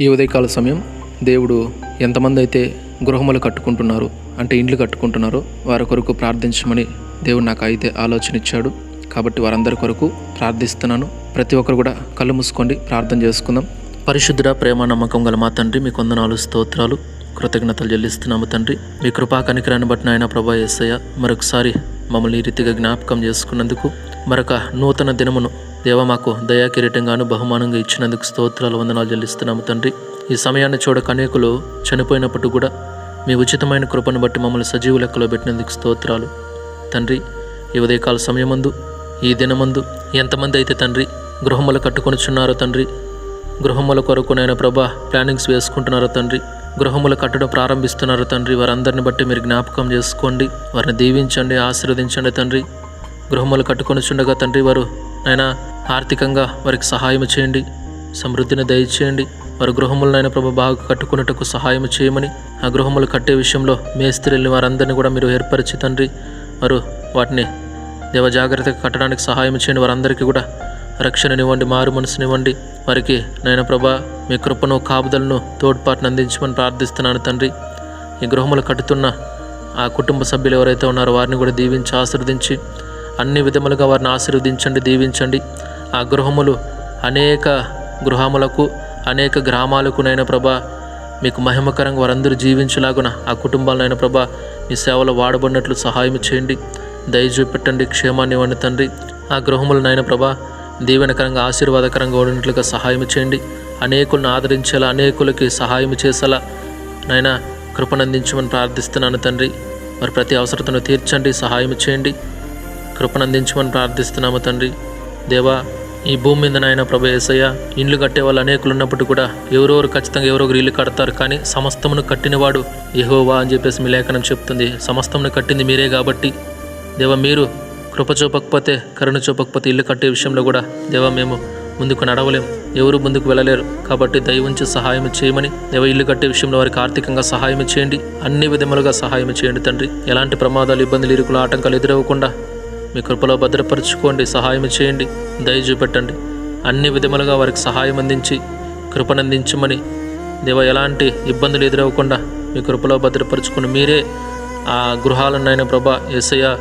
ఈ ఉదయకాల సమయం దేవుడు ఎంతమంది అయితే గృహములు కట్టుకుంటున్నారు అంటే ఇండ్లు కట్టుకుంటున్నారో వారి కొరకు ప్రార్థించమని దేవుడు నాకు అయితే ఆలోచన ఇచ్చాడు. కాబట్టి వారందరి కొరకు ప్రార్థిస్తున్నాను. ప్రతి ఒక్కరు కూడా కళ్ళు మూసుకోండి ప్రార్థన చేసుకుందాం. పరిశుద్ధుడ ప్రేమ నమ్మకం గల మా తండ్రి మీ కొందనాలు స్తోత్రాలు కృతజ్ఞతలు చెల్లిస్తున్నాము తండ్రి. మీ కృపా కనికరాన్ని బట్టి ఆయన ప్రభా ఎస్సయ్య మరొకసారి మమ్మల్ని ఈ రీతిగా జ్ఞాపకం చేసుకున్నందుకు మరొక నూతన దినమును దేవ మాకు దయాకిరీటంగాను బహుమానంగా ఇచ్చినందుకు స్తోత్రాలు వందనాలు చెల్లిస్తున్నాము తండ్రి. ఈ సమయాన్ని చూడక అనేకులు చనిపోయినప్పుడు కూడా మీ ఉచితమైన కృపను బట్టి మమ్మల్ని సజీవ లెక్కలో పెట్టినందుకు స్తోత్రాలు. తండ్రి ఈ ఉదయకాల సమయమందు ఈ దినమందు ఎంతమంది అయితే తండ్రి గృహములు కట్టుకొనిచున్నారో తండ్రి గృహముల కొరకునైన ప్రభా ప్లానింగ్స్ వేసుకుంటున్నారో తండ్రి గృహములు కట్టడం ప్రారంభిస్తున్నారు తండ్రి వారందరిని బట్టి మీరు జ్ఞాపకం చేసుకోండి వారిని దీవించండి ఆశీర్వదించండి తండ్రి. గృహములు కట్టుకొని చుండగా తండ్రి వారు ఆయన ఆర్థికంగా వారికి సహాయం చేయండి. సమృద్ధిని దయచేయండి. వారి గృహములనైనా ప్రభు బాగా కట్టుకున్నట్టుకు సహాయం చేయమని ఆ గృహములు కట్టే విషయంలో మేస్త్రీల్ని వారందరినీ కూడా మీరు ఏర్పరిచి తండ్రి. వారు వాటిని దేవ జాగ్రత్తగా కట్టడానికి సహాయం చేయండి. వారందరికీ కూడా రక్షణనివ్వండి మారు మనసునివ్వండి వారికి నాయన ప్రభా మీ కృపను కాపుదలను తోడ్పాటును అందించమని ప్రార్థిస్తున్నాను తండ్రి. ఈ గృహములు కట్టుతున్న ఆ కుటుంబ సభ్యులు ఎవరైతే ఉన్నారో వారిని కూడా దీవించి ఆశీర్వదించి అన్ని విధములుగా వారిని ఆశీర్వదించండి దీవించండి. ఆ గృహములు అనేక గృహములకు అనేక గ్రామాలకు నైన ప్రభా మీకు మహిమకరంగా వారందరూ జీవించలాగున ఆ కుటుంబాలనైనా ప్రభా మీ సేవలో వాడబడినట్లు సహాయం చేయండి. దయ చూపెట్టండి క్షేమాన్ని ఇవ్వండి తండ్రి. ఆ గృహములనైన ప్రభా దీవెనకరంగా ఆశీర్వాదకరంగా ఉన్నట్లుగా సహాయం చేయండి. అనేకులను ఆదరించేలా అనేకులకి సహాయం చేసేలా నైనా కృపనందించమని ప్రార్థిస్తున్నాను తండ్రి. మరి ప్రతి అవసరతను తీర్చండి సహాయం చేయండి. కృపనందించమని ప్రార్థిస్తున్నాము తండ్రి. దేవా ఈ భూమి మీద నాయన ప్రభు ఏసయ్య ఇండ్లు కట్టే వాళ్ళు అనేకులు ఉన్నప్పుడు కూడా ఎవరెవరు ఖచ్చితంగా ఎవరొకరు ఇల్లు కడతారు కానీ సమస్తమును కట్టినవాడు ఎహోవా అని చెప్పేసి మీ లేఖనం చెప్తుంది. సమస్తమును కట్టింది మీరే కాబట్టి. దేవ మీరు కృప చూపకపోతే కరుణ చూపకపోతే ఇల్లు కట్టే విషయంలో కూడా దేవ మేము ముందుకు నడవలేం. ఎవరు ముందుకు వెళ్ళలేరు. కాబట్టి దయ ఉంచి సహాయం చేయమని దేవ ఇల్లు కట్టే విషయంలో వారికి ఆర్థికంగా సహాయం చేయండి. అన్ని విధములుగా సహాయం చేయండి తండ్రి. ఎలాంటి ప్రమాదాలు ఇబ్బందులు ఇరుకులు ఆటంకాలు ఎదురవ్వకుండా మీ కృపలో భద్రపరచుకోండి సహాయం చేయండి దయ చూపెట్టండి. అన్ని విధములుగా వారికి సహాయం అందించి కృపనందించమని. దేవ ఎలాంటి ఇబ్బందులు ఎదురవ్వకుండా మీ కృపలో భద్రపరుచుకుని మీరే ఆ గృహాలనైనా ప్రభా ఏసయ్య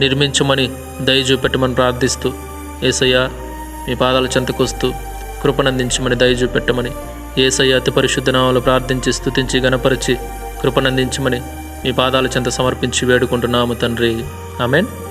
నిర్మించమని దయ చూపెట్టమని ప్రార్థిస్తూ ఏసయ్య మీ పాదాల చెంతకొస్తూ కృపనందించమని దయ చూపెట్టమని. ఏసయ్య అతి పరిశుద్ధ నామాలు ప్రార్థించి స్థుతించి గణపరిచి కృపనందించమని మీ పాదాల చెంత సమర్పించి వేడుకుంటున్నాము తండ్రి. ఆమెన్.